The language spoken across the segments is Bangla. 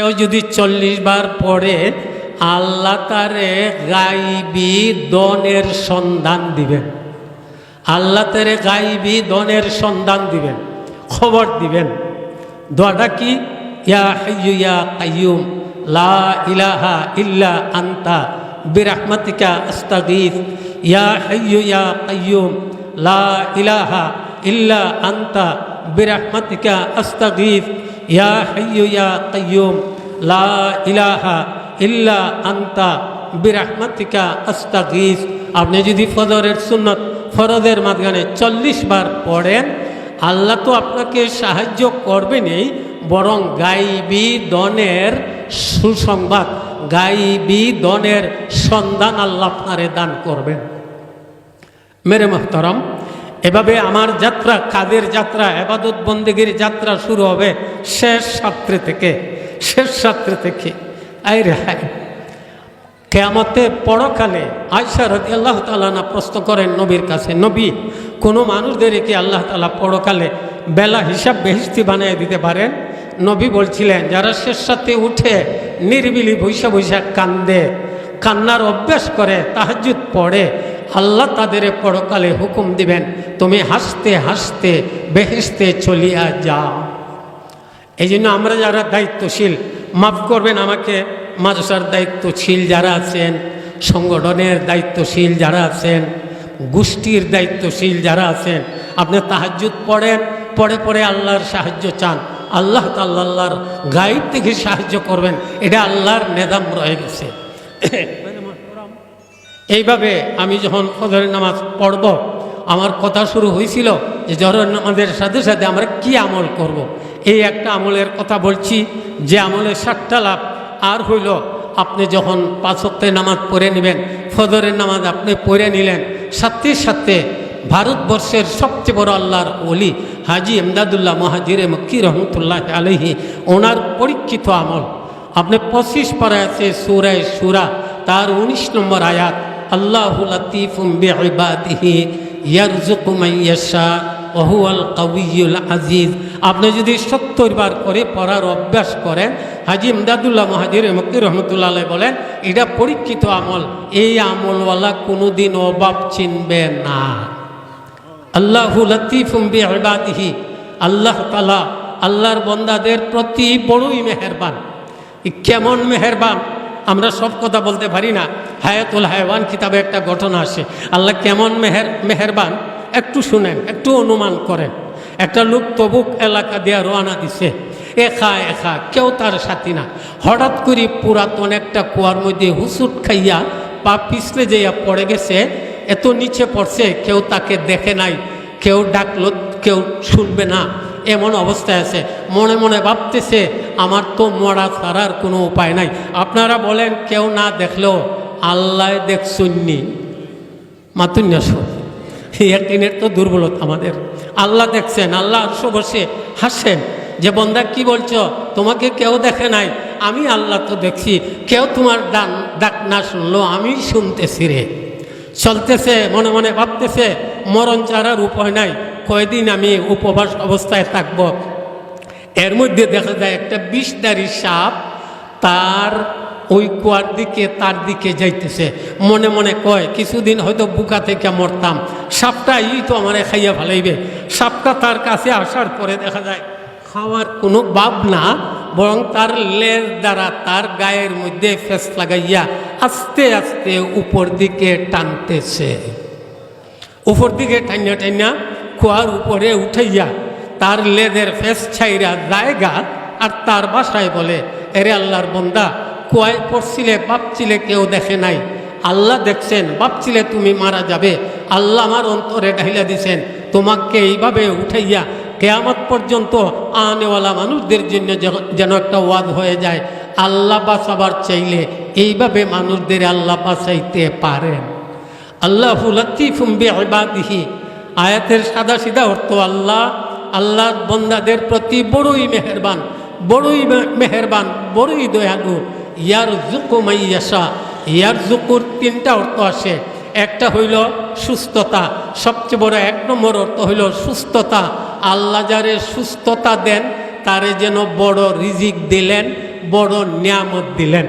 কেউ যদি চল্লিশ বার পড়ে, আল্লাহ তারে গাইবি দনের সন্ধান দিবেন। আল্লাহ তারে গাইবি দনের সন্ধান দিবেন, খবর দিবেন। দোয়াটা কি? ইয়া হাইয়ু ইয়া লা ইলাহা ইল্লা আন্তা, বিরহমাতিকা আস্তাগীথ ইয়া হাইয়ু ইয়া লা ইলাহা ইল্লা আন্তা, বিরহমাতিকা আস্তাগীথ ইয়া হাইয়ু ইয়া কাইয়ুম লা ইলাহা ইল্লা আন্তা, বিরহমাতিকা আস্তাগীথ আপনি যদি ফজরের সুন্নত ফরজের মাঝখানে চল্লিশ বার পড়েন, আল্লাহ তো আপনাকে সাহায্য করবেনই, বরং গাইবি দনের সুসংবাদ, গাইবি দনের সন্ধান আল্লাহ আপনারে দান করবেন। মেরে মোহতরম এভাবে আমার যাত্রা কাদের যাত্রা এবাদত বন্দেগীর যাত্রা শুরু হবে শেষ ছাত্রে থেকে, শেষ সাত্রে থেকে। আই রে হাই কেয়ামতে পরকালে আয়সা রতি আল্লাহ তালা প্রশ্ন করেন নবীর কাছে, নবী, কোনো মানুষদেরকে আল্লাহ তালা পরকালে বেলা হিসাব বেহিস্তি বানিয়ে দিতে পারেন? নবী বলছিলেন, যারা শেষ সাথে উঠে নিরিবিলি বৈশা বৈশা কান্দে, কান্নার অভ্যাস করে তাহাজুদ পড়ে আল্লাহ তাদের পরকালে হুকুম দিবেন, তুমি হাসতে হাসতে বেহেস্তে চলিয়া যাও। এই জন্য আমরা যারা দায়িত্বশীল, মাফ করবেন আমাকে, মাদ্রাসার দায়িত্বশীল যারা আছেন, সংগঠনের দায়িত্বশীল যারা আছেন, গোষ্ঠীর দায়িত্বশীল যারা আছেন, আপনি তাহাজুদ পড়েন পরে পরে আল্লাহর সাহায্য চান, আল্লাহ তাল্লাহর গাইড থেকে সাহায্য করবেন, এটা আল্লাহর নেদাম রয়ে গেছে। এইভাবে আমি যখন ফজরের নামাজ পড়ব, আমার কথা শুরু হয়েছিল যে জহরের নামাজের সাথে সাথে আমরা কি আমল করব। এই একটা আমলের কথা বলছি, যে আমলের সাতটা লাভ। আর হইল, আপনি যখন পাঁচত্বে নামাজ পড়ে নেবেন, ফজরের নামাজ আপনি পড়ে নিলেন, সাথে সাথে ভারতবর্ষের সবচেয়ে বড় আল্লাহর অলি হাজি এমদাদুল্লাহ মহাজিরে মক্কি রহমতুল্লাহ আলহি ওনার পরীক্ষিত আমল। আপনি পঁচিশ পারা আছে সুরায় সুরা, তার উনিশ নম্বর আয়াত। আল্লাহ লতিফুম বেবাদিহি ইয়ারজুকু মাইয়াশা ওহুয়াল কাউইউল আজিজ। আপনি যদি সত্তর বার করে পড়ার অভ্যাস করেন, হাজি ইমদাদুল্লাহ মহাজির মকির রহমতুল্লাহ বলেন, এটা পরীক্ষিত আমল। এই আমলওয়ালা কোনোদিন অভাব চিনবে না। আল্লাহ লতিফুম বেবাদিহি আল্লাহ তালা আল্লাহর বন্দাদের প্রতি বড়ই মেহেরবান। কেমন মেহেরবান? আমরা সব কথা বলতে পারি না। হায়াতুল হায়ওয়ান কিতাবে একটা ঘটনা আসে। আল্লাহ কেমন মেহের, মেহেরবান? একটু শুনেন, একটু অনুমান করেন। একটা লোক তবুক এলাকা দিয়ে রোয়ানা দিছে। একা একা কেউ তার সাথী না। হঠাৎ করে পুরাতন একটা কুয়ার মধ্যে হুসুট খাইয়া পা পিছলে যাইয়া পড়ে গেছে। এত নিচে পড়ছে, কেউ তাকে দেখে নাই। কেউ ডাকলো, কেউ শুনবে না। এমন অবস্থায় আছে। মনে মনে ভাবতেছে আমার তো মরা ছাড়ার কোনো উপায় নাই। আপনারা বলেন, কেউ না দেখলেও আল্লাহ দেখছুননি মাতুন্যাস একদিনের তো দুর্বলতা আমাদের। আল্লাহ দেখছেন, আল্লাহ আরশো বসে হাসেন যে, বন্দা, কি বলছো? তোমাকে কেউ দেখে নাই। আমি আল্লাহ তো দেখছি। কেউ তোমার ডান, ডাক না শুনলো, আমি শুনতেছি রে। চলতেছে, মনে মনে ভাবতেছে, মরণ চারার উপায় নাই। কয়দিন আমি উপবাস অবস্থায় থাকব? এর মধ্যে দেখা যায় একটা বিষদারি সাপ তার ওই কুয়ার দিকে, তার দিকে যাইতেছে। মনে মনে কয়, কিছুদিন হয়তো বুকা থেকে মরতাম। সাপটা এই তো আমারে খাইয়া ভালাইবে সাপটা তার কাছে আসার পরে দেখা যায়, খাওয়ার কোনো ভাব না, বরং তার লেজ দ্বারা তার গায়ের মধ্যে ফেস লাগাইয়া আস্তে আস্তে উপর দিকে টানতেছে। উপর দিকে টাইনা টাইনা কুয়ার উপরে উঠাইয়া তার লেদের ফেস ছাইরা জায়গা আর তার বাসায় বলে, এরে আল্লাহর বন্দা, কুয়ায় পড়ছিলে, ভাবছিলে কেউ দেখে নাই। আল্লাহ দেখছেন, ভাবছিলে তুমি মারা যাবে। আল্লাহ আমার অন্তরে ঢাইলা দিছেন। তোমাকে এইভাবে উঠাইয়া কেয়ামত পর্যন্ত আনেওয়ালা মানুষদের জন্য যেন একটা ওয়াদ হয়ে যায়। আল্লাহ বাঁচাবার চাইলে এইভাবে মানুষদের আল্লাহ বাঁচাইতে পারেন। আল্লাহ লতিফুম বেবাদিহি আয়াতের সাদা সিধা অর্থ আল্লাহ আল্লাহর বন্দাদের প্রতি বড়ই মেহেরবান বড়ই মেহেরবান, বড়ই দয়ালু। ইয়ার জুকু মাইয়াসা ইয়ার জুকুর তিনটা অর্থ আসে। একটা হইল সুস্থতা, সবচেয়ে বড় এক নম্বর অর্থ হইল সুস্থতা। আল্লাহ যারে সুস্থতা দেন, তারে যেন বড় রিজিক দিলেন, বড় নিয়ামত দিলেন।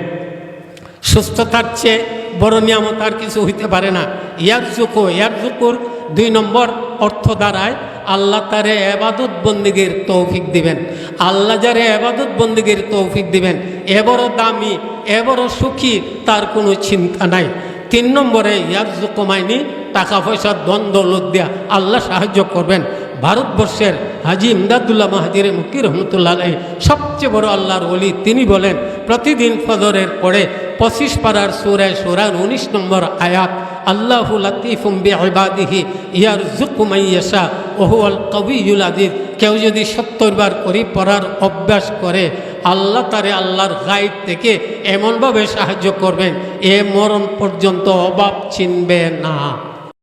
সুস্থতার চেয়ে বড় নিয়ামত আর কিছু হইতে পারে না। ইয়ার জুকো ইয়ার জুকুর দুই নম্বর অর্থ দ্বারায় আল্লাহ তারে এবাদত বন্দীগীর তৌফিক দিবেন। আল্লাহ যারে এবাদত বন্দীগীর তৌফিক দিবেন। এবারও দামি এবারও সুখী তার কোনো চিন্তা নাই। তিন নম্বরে ইয়ার কমায়নি টাকা পয়সা দ্বন্দ্ব লোক দেয়া আল্লাহ সাহায্য করবেন। ভারতবর্ষের হাজি ইমদাদুল্লাহ মাহাজির মুকির রহমতুল্লাহ আলাই সবচেয়ে বড় আল্লাহর ওলি তিনি বলেন, প্রতিদিন ফজরের পরে পঁচিশ পাড়ার সুরায় সুরার উনিশ নম্বর আয়াত, আল্লাহ লতিফুম বেবাদিহি ইয়ার জুকুমাইয়াশা ওহুয়াল কবিউল আদিদ কেউ যদি সত্তর বার করি পড়ার অভ্যাস করে, আল্লাহ তারে আল্লাহর গাইড থেকে এমনভাবে সাহায্য করবেন, এ মরণ পর্যন্ত অভাব চিনবে না।